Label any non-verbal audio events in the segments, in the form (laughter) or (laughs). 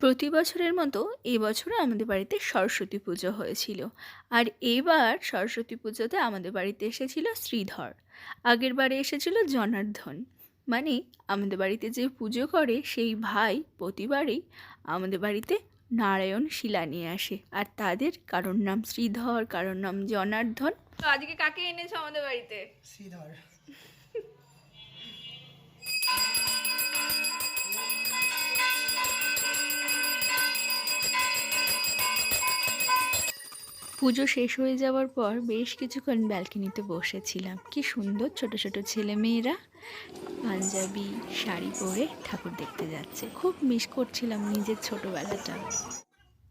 প্রতি বছরের মতো এবছরও আমাদের বাড়িতে সরস্বতী পুজো হয়েছিল। আর এবার সরস্বতী পুজোতে আমাদের বাড়িতে এসেছিল শ্রীধর। আগের বারে এসেছিল জনার্ধন মানে আমাদের বাড়িতে যে পুজো করে সেই ভাই প্রতিবারেই আমাদের বাড়িতে নারায়ণ শিলা নিয়ে আসে। আর তাদের কারোর নাম শ্রীধর কারোর নাম জনার্ধন তো আজকে কাকে এনেছো আমাদের বাড়িতে? শ্রীধর। (laughs) পুজো শেষ হয়ে যাওয়ার পর বেশ কিছুক্ষণ ব্যালকনিতে বসেছিলাম। কি সুন্দর ছোট ছোট ছেলে মেয়েরা পাঞ্জাবি, শাড়ি পরে ঠাকুর দেখতে যাচ্ছে। খুব মিস করছিলাম নিজের ছোটোবেলাটা।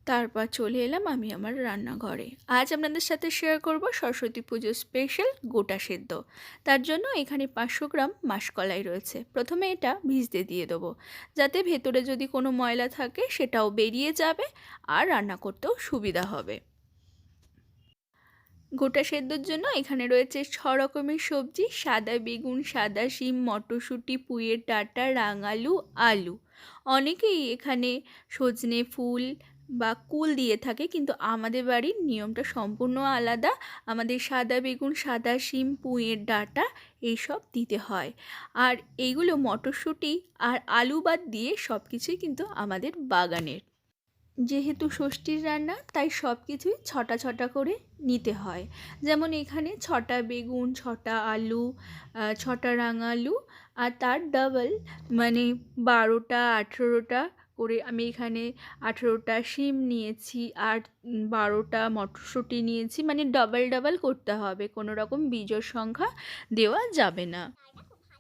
তারপর চলে এলাম আমি আমার রান্নাঘরে। আজ আপনাদের সাথে শেয়ার করব সরস্বতী পুজো স্পেশাল গোটা সেদ্ধ। তার জন্য এখানে পাঁচশো গ্রাম মাসকলাই রয়েছে। প্রথমে এটা ভিজতে দিয়ে দেবো। যাতে ভেতরে যদি কোনো ময়লা থাকে, সেটাও বেরিয়ে যাবে আর রান্না করতেও সুবিধা হবে। গোটা সেদ্ধর জন্য এখানে রয়েছে ছ রকমের সবজি, সাদা বেগুন, সাদা শিম, মটরশুঁটি পুঁয়ের ডাঁটা, রাঙালু, আলু। অনেকেই এখানে সজনে ফুল বা কুল দিয়ে থাকে, কিন্তু আমাদের বাড়ির নিয়মটা সম্পূর্ণ আলাদা। আমাদের সাদা বেগুন, সাদা শিম পুঁয়ের ডাঁটা এইসব দিতে হয়। আর এইগুলো মটরশুঁটি আর আলু বাদ দিয়ে সব কিছুই কিন্তু আমাদের বাগানের। যেহেতু ষষ্ঠীর রান্না, তাই সব কিছুই ছটা ছটা করে নিতে হয়। যেমন এখানে ছটা বেগুন, ছটা আলু ছটা রাঙালু আর তার ডাবল মানে বারোটা, আঠেরোটা করে আমি এখানে আঠেরোটা শিম নিয়েছি আর বারোটা মটরশুঁটি নিয়েছি। মানে ডাবল ডাবল করতে হবে, কোনো রকম বীজের সংখ্যা দেওয়া যাবে না।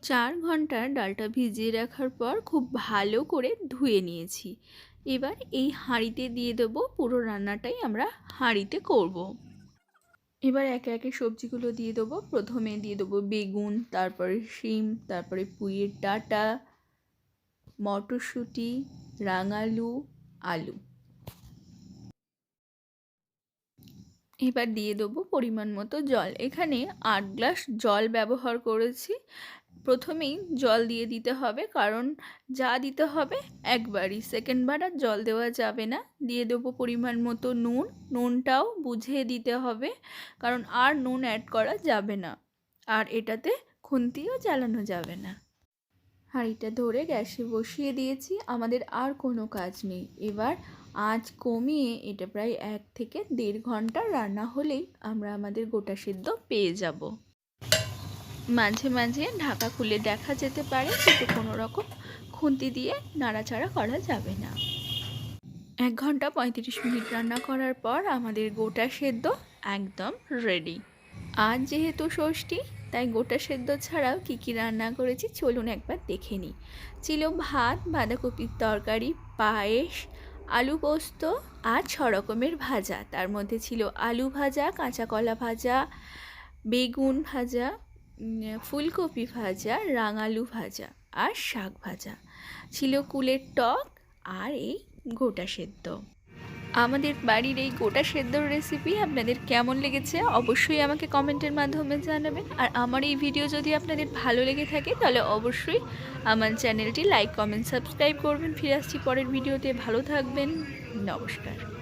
চার ঘণ্টা ডালটা ভিজিয়ে রাখার পর খুব ভালো করে ধুয়ে নিয়েছি। এবার এই হাঁড়িতে দিয়ে দেবো পুরো রান্নাটাই আমরা হাঁড়িতে করব। এবার একে একে সবজিগুলো দিয়ে দেবো। প্রথমে দিয়ে দেবো বেগুন, তারপরে শিম, তারপরে পুঁইয়ের ডাঁটা, মটরশুঁটি, রাঙালু, আলু। এবার দিয়ে দেবো পরিমাণ মতো জল। এখানে আট গ্লাস জল ব্যবহার করেছি। প্রথমেই জল দিয়ে দিতে হবে, কারণ যা দিতে হবে একবারই। সেকেন্ডবার আর জল দেওয়া যাবে না। দিয়ে দেবো পরিমাণ মতো নুন। নুনটাও বুঝে দিতে হবে, কারণ আর নুন অ্যাড করা যাবে না। আর এটাতে খুন্তিও জ্বালানো যাবে না। হাঁড়িটা ধরে গ্যাসে বসিয়ে দিয়েছি। আমাদের আর কোনো কাজ নেই। এবার আঁচ কমিয়ে এটা প্রায় এক থেকে দেড় ঘণ্টা রান্না হলেই আমরা আমাদের গোটা সেদ্ধ পেয়ে যাব। মাঝে মাঝে ঢাকা খুলে দেখা যেতে পারে, কিন্তু কোনো রকম খুন্তি দিয়ে নাড়াচাড়া করা যাবে না। এক ঘণ্টা পঁয়ত্রিশ মিনিট রান্না করার পর আমাদের গোটা সেদ্ধ একদম রেডি আজ যেহেতু ষষ্ঠী, তাই গোটা সেদ্ধ ছাড়াও কী কী রান্না করেছি চলুন একবার দেখে নিই। ছিল ভাত, বাঁধাকপির তরকারি, পায়েস, আলু পোস্ত আর ছ রকমের ভাজা। তার মধ্যে ছিল আলু ভাজা, কাঁচা কলা ভাজা, বেগুন ভাজা ফুলকপি ভাজা, রাঙালু ভাজা আর শাক ভাজা। ছিল কুলের টক আর এই গোটা সেদ্ধ। আমাদের বাড়ির এই গোটা সেদ্ধর রেসিপি আপনাদের কেমন লেগেছে অবশ্যই আমাকে কমেন্টের মাধ্যমে জানাবেন। আর আমার এই ভিডিও যদি আপনাদের ভালো লেগে থাকে তাহলে অবশ্যই আমার চ্যানেলটি লাইক কমেন্ট সাবস্ক্রাইব করবেন। ফিরে আসছি পরের ভিডিওতে ভালো থাকবেন। নমস্কার।